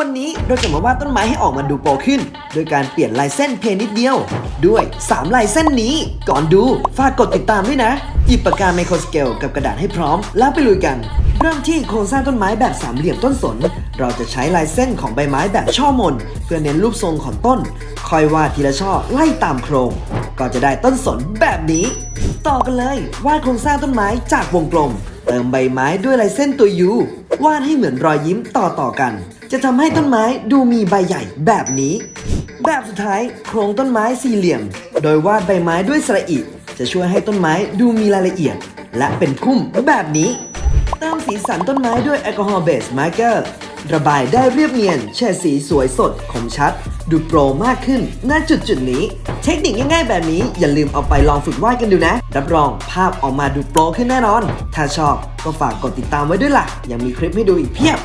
วันนี้เราจะมาวาดต้นไม้ให้ออกมาดูโปรขึ้น โดยการเปลี่ยนลายเส้นเพียงนิดเดียว ด้วย 3 ลายเส้นนี้ ก่อนดูฝากกดติดตามด้วยนะ หยิบปากกาไมโครสเกลกับกระดาษให้พร้อม แล้วไปลุยกัน เริ่มที่โครงสร้างต้นไม้แบบสามเหลี่ยมต้นสน เราจะใช้ลายเส้นของใบไม้แบบช่อมน เพื่อเน้นรูปทรงของต้นค่อยวาดทีละช่อไล่ตามโครง ก็จะได้ต้นสนแบบนี้ ต่อกันเลยวาดโครงสร้างต้นไม้จากวงกลม เติมใบไม้ด้วยลายเส้นตัวยูวาดให้เหมือนรอยยิ้มต่อต่อกัน จะทำให้ต้นไม้ดูมีใบใหญ่แบบนี้ แบบสุดท้ายโครงต้นไม้สี่เหลี่ยม โดยวาดใบไม้ด้วยสระอิจะช่วยให้ต้นไม้ดูมีรายละเอียด และเป็นพุ่มแบบนี้เติมสีสันต้นไม้ด้วยแอลกอฮอล์เบสมาร์เกอร์ระบายได้เรียบเนียนแฉดสีสวยสดคมชัด ดูโปรมากขึ้นณจุดจุดนี้ เทคนิคง่ายๆแบบนี้อย่าลืมเอาไปลองฝึกวาดกันดูนะ รับรองภาพออกมาดูโปรขึ้นแน่นอน ถ้าชอบก็ฝากกดติดตามไว้ด้วยล่ะ ยังมีคลิปให้ดูอีกเพียบ